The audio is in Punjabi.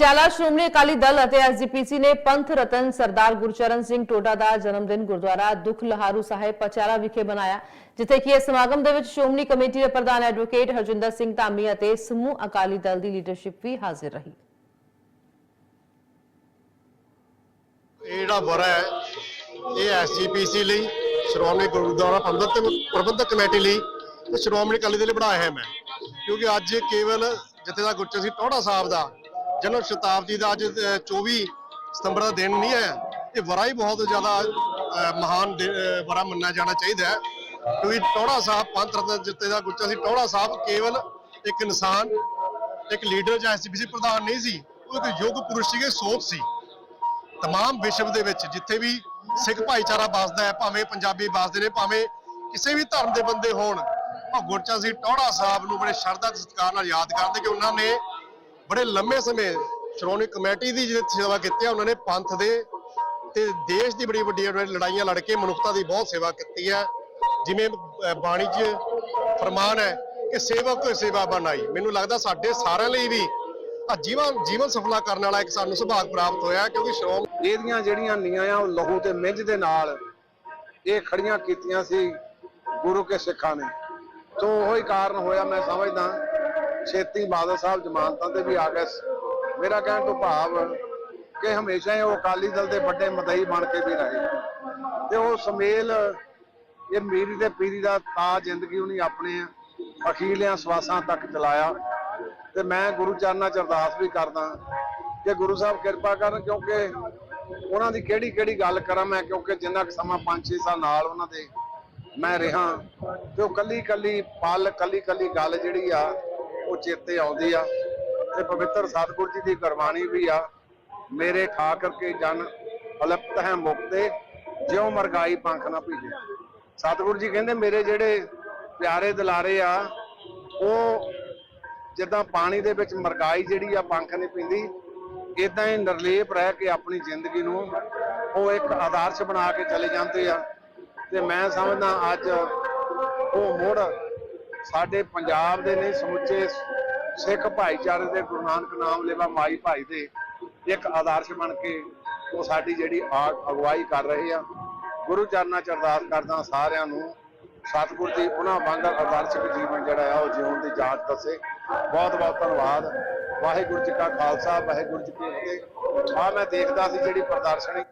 ਪਟਿਆਲਾ ਸ਼੍ਰੋਮਣੀ ਅਕਾਲੀ ਦਲ ਅਤੇ ਐਸਜੀਪੀਸੀ ਨੇ ਪੰਥ ਰਤਨ ਸਰਦਾਰ ਗੁਰਚਰਨ ਸਿੰਘ ਟੋਡਾ ਦਾ ਜਨਮ ਦਿਨ ਗੁਰਦੁਆਰਾ ਦੁੱਖ ਲਹਾਰੂ ਸਾਹਿਬ ਪਟਿਆਲਾ ਵਿਖੇ ਮਨਾਇਆ, ਜਿੱਥੇ ਕਿ ਇਸ ਸਮਾਗਮ ਦੇ ਵਿੱਚ ਸ਼੍ਰੋਮਣੀ ਕਮੇਟੀ ਦੇ ਪ੍ਰਧਾਨ ਐਡਵੋਕੇਟ ਹਰਜਿੰਦਰ ਸਿੰਘ ਧਾਮੀ ਅਤੇ ਸਮੂਹ ਅਕਾਲੀ ਦਲ ਦੀ ਲੀਡਰਸ਼ਿਪ ਵੀ ਹਾਜ਼ਰ ਰਹੀ। ਇਹ ਜਿਹੜਾ ਵਰਾ ਹੈ, ਇਹ ਐਸਜੀਪੀਸੀ ਲਈ, ਸ਼੍ਰੋਮਣੀ ਗੁਰਦੁਆਰਾ ਪ੍ਰਬੰਧਕ ਪ੍ਰਬੰਧਕ ਕਮੇਟੀ ਲਈ ਤੇ ਸ਼੍ਰੋਮਣੀ ਅਕਾਲੀ ਦਲ ਲਈ ਬਣਾਇਆ ਹੈ ਮੈਂ। ਕਿਉਂਕਿ ਅੱਜ ਕੇਵਲ ਜਥੇਦਾਰ ਗੁਰਚਰਨ ਸਿੰਘ ਟੋੜਾ ਸਾਹਿਬ ਦਾ ਜਨਮ ਸ਼ਤਾਬਦੀ ਦਾ ਅੱਜ ਅਹ, 24 ਸਤੰਬਰ ਦਾ ਦਿਨ ਨਹੀਂ ਹੈ। ਇਹ ਵਰਾ ਹੀ ਬਹੁਤ ਜ਼ਿਆਦਾ ਮਹਾਨ ਦਿ- ਵਰਾ ਮੰਨਿਆ ਜਾਣਾ ਚਾਹੀਦਾ ਹੈ। ਕਿਉਂਕਿ ਟੋੜਾ ਸਾਹਿਬ ਪੰਥ ਰਤਨ ਦਾ ਗੁਰਚਰਨ ਸੀ। ਟੋੜਾ ਸਾਹਿਬ ਕੇਵਲ ਇੱਕ ਇਨਸਾਨ ਇੱਕ ਲੀਡਰ ਜਾਂ ਐਸਜੀਪੀਸੀ ਪ੍ਰਧਾਨ ਨਹੀਂ ਸੀ। ਉਹ ਇੱਕ ਯੁੱਗ ਪੁਰਸ਼ ਸੀਗੇ ਸੋਚ ਸੀ। ਤਮਾਮ ਵਿਸ਼ਵ ਦੇ ਵਿੱਚ ਜਿੱਥੇ ਵੀ ਸਿੱਖ ਭਾਈਚਾਰਾ ਵੱਸਦਾ ਹੈ ਭਾਵੇਂ ਪੰਜਾਬੀ ਵੱਸਦੇ ਨੇ ਭਾਵੇਂ ਕਿਸੇ ਵੀ ਧਰਮ ਦੇ ਬੰਦੇ ਹੋਣ ਉਹ ਗੁਰਚਰਨ ਸਿੰਘ ਟੋੜਾ ਸਾਹਿਬ ਨੂੰ ਬੜੇ ਸ਼ਰਧਾ ਤੇ ਸਤਿਕਾਰ ਨਾਲ ਯਾਦ ਕਰਦੇ ਕਿ ਉਹਨਾਂ ਨੇ ਬੜੇ ਲੰਮੇ ਸਮੇਂ ਸ਼੍ਰੋਮਣੀ ਕਮੇਟੀ ਦੀ ਜਿਹੜੀ ਸੇਵਾ ਕੀਤੀ ਹੈ ਉਹਨਾਂ ਨੇ ਪੰਥ ਦੇ ਤੇ ਦੇਸ਼ ਦੀ ਬੜੀ ਵੱਡੀਆਂ ਲੜਾਈਆਂ ਲੜ ਕੇ ਮਨੁੱਖਤਾ ਦੀ ਬਹੁਤ ਸੇਵਾ ਕੀਤੀ ਹੈ ਜਿਵੇਂ ਬਾਣੀ 'ਚ ਫਰਮਾਨ ਹੈ ਕਿ ਸੇਵਕ ਕੋ ਸੇਵਾ ਬਣਾਈ। ਮੈਨੂੰ ਲੱਗਦਾ ਸਾਡੇ ਸਾਰਿਆਂ ਲਈ ਵੀ ਆ ਜੀਵਨ ਜੀਵਨ ਸਫਲਾ ਕਰਨ ਵਾਲਾ ਇੱਕ ਸਾਨੂੰ ਸੁਭਾਗ ਪ੍ਰਾਪਤ ਹੋਇਆ, ਕਿਉਂਕਿ ਸ਼੍ਰੋਮ ਇਹਦੀਆਂ ਜਿਹੜੀਆਂ ਨੀਆਂ ਆ, ਉਹ ਲਹੂ ਤੇ ਮਿੰਝ ਦੇ ਨਾਲ ਇਹ ਖੜੀਆਂ ਕੀਤੀਆਂ ਸੀ ਗੁਰੂ ਕੇ ਸਿੱਖਾਂ ਨੇ। ਤੋਂ ਉਹੀ ਕਾਰਨ ਹੋਇਆ, ਮੈਂ ਸਮਝਦਾ ਛੇਤੀ ਬਾਦਲ ਸਾਹਿਬ ਜ਼ਮਾਨਤਾਂ ਤੇ ਵੀ ਆ ਗਏ ਮੇਰਾ ਕਹਿਣ ਤੋਂ ਭਾਵ ਕਿ ਹਮੇਸ਼ਾ ਹੀ ਉਹ ਅਕਾਲੀ ਦਲ ਦੇ ਵੱਡੇ ਮਦਈ ਬਣ ਕੇ ਵੀ ਰਹੇ। ਤੇ ਉਹ ਸਮੇਲ, ਇਹ ਮੀਰੀ ਤੇ ਪੀਰੀ ਦਾ ਤਾਂ ਜ਼ਿੰਦਗੀ ਉਹਨੇ ਆਪਣੇ ਅਖੀਲਿਆਂ ਸਵਾਸਾਂ ਤੱਕ ਚਲਾਇਆ। ਤੇ ਮੈਂ ਗੁਰੂ ਚਰਨਾਂ ਚ ਅਰਦਾਸ ਵੀ ਕਰਦਾ ਕਿ ਗੁਰੂ ਸਾਹਿਬ ਕਿਰਪਾ ਕਰਨ ਕਿਉਂਕਿ ਉਹਨਾਂ ਦੀ ਕਿਹੜੀ ਕਿਹੜੀ ਗੱਲ ਕਰਾਂ ਮੈਂ ਕਿਉਂਕਿ ਜਿੰਨਾ ਕੁ ਸਮਾਂ 5-6 ਸਾਲ ਨਾਲ ਉਹਨਾਂ ਦੇ ਮੈਂ ਰਿਹਾ। ਤੇ ਉਹ ਕੱਲੀ ਕੱਲੀ ਪਲ ਕੱਲੀ ਕੱਲੀ ਗੱਲ ਜਿਹੜੀ ਆ ਉਹ ਚੇਤੇ ਆਉਂਦੀ ਆ। ਤੇ ਪਵਿੱਤਰ ਸਤਿਗੁਰ ਜੀ ਦੀ ਗੁਰਬਾਣੀ ਵੀ ਆ। ਮੇਰੇ ਖਾ ਕਰਕੇ ਜਨ ਅਲਪਤ ਹੈ ਮੁਕਤੇ, ਜਿਉ ਮਰਗਾਈ ਪੰਖ ਨਾ ਭੀਜੇ। ਸਤਿਗੁਰ ਜੀ ਕਹਿੰਦੇ, ਮੇਰੇ ਜਿਹੜੇ ਪਿਆਰੇ ਦਿਲਾਰੇ ਆ, ਉਹ ਜਿੱਦਾਂ ਪਾਣੀ ਦੇ ਵਿੱਚ ਮਰਗਾਈ ਜਿਹੜੀ ਆ, ਪੰਖ ਨਹੀਂ ਪੀਂਦੀ ਇਦਾਂ ਹੀ ਨਿਰਲੇਪ ਰਹਿ ਕੇ ਆਪਣੀ ਜ਼ਿੰਦਗੀ ਨੂੰ ਉਹ ਇੱਕ ਆਦਰਸ਼ ਬਣਾ ਕੇ ਚਲੇ ਜਾਂਦੇ ਆ। ਤੇ ਮੈਂ ਸਮਝਦਾ ਅੱਜ ਉਹ ਮੁੜ ਸਾਡੇ ਪੰਜਾਬ ਦੇ ਨਹੀਂ ਸਮੁੱਚੇ ਸਿੱਖ ਭਾਈਚਾਰੇ ਦੇ ਗੁਰੂ ਨਾਨਕ ਨਾਮ ਲੈਵਾ ਮਾਈ ਭਾਈ ਦੇ ਇੱਕ ਆਦਰਸ਼ ਬਣ ਕੇ ਉਹ ਸਾਡੀ ਜਿਹੜੀ ਆ- ਅਗਵਾਈ ਕਰ ਰਹੇ ਆ। ਗੁਰੂ ਚਰਨਾਂ ਚ ਅਰਦਾਸ ਕਰਦਾ ਸਾਰਿਆਂ ਨੂੰ, ਸਤਿਗੁਰ ਜੀ, ਉਹਨਾਂ ਵਾਂਗਰ ਆਦਰਸ਼ਕ ਜੀਵਨ ਜਿਹੜਾ ਆ ਉਹ ਜਿਉਣ ਦੀ ਜਾਂਚ ਦੱਸੇ। ਬਹੁਤ ਬਹੁਤ ਧੰਨਵਾਦ। ਵਾਹਿਗੁਰੂ ਜੀ ਕਾ ਖਾਲਸਾ, ਵਾਹਿਗੁਰੂ ਜੀ ਕੀ ਫਤਿਹ। ਆ ਮੈਂ ਦੇਖਦਾ ਸੀ ਜਿਹੜੀ ਪ੍ਰਦਰਸ਼ਨੀ